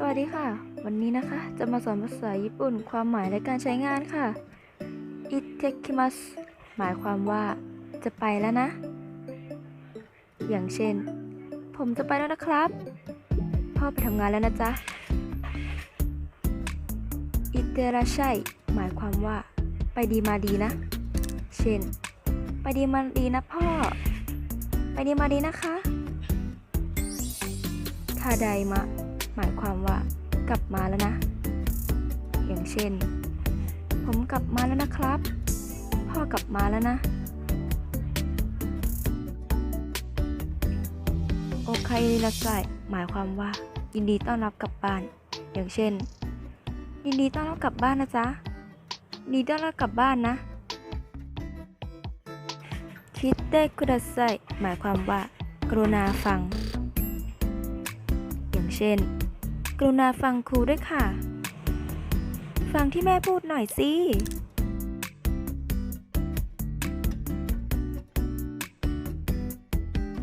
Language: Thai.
สวัสดีค่ะ วันนี้นะคะจะมาสอนภาษาญี่ปุ่นความหมายและการใช้งานค่ะอิเทคิมัสหมายความว่า จะไปแล้วนะ อย่างเช่น ผมจะไปแล้วนะครับ พ่อไปทำงานแล้วนะจ๊ะอิเตราชัยหมายความว่า ไปดีมาดีนะ เช่น ไปดีมาดีนะพ่อ ไปดีมาดีนะคะ ทาไดมะ หมายความว่ากลับมาแล้วนะ อย่างเช่น ผมกลับมาแล้วนะครับ พ่อกลับมาแล้วนะ โอเคายนาไซหมายความว่า ยินดีต้อนรับกลับบ้าน อย่างเช่น ยินดีต้อนรับกลับบ้านนะจ๊ะนดีต้อนรับกลับบ้านนะคิดเตคุดาไซหมายความว่า กรุณาฟัง อย่างเช่น กรุณาฟังครูด้วยค่ะ ฟังที่แม่พูดหน่อยสิ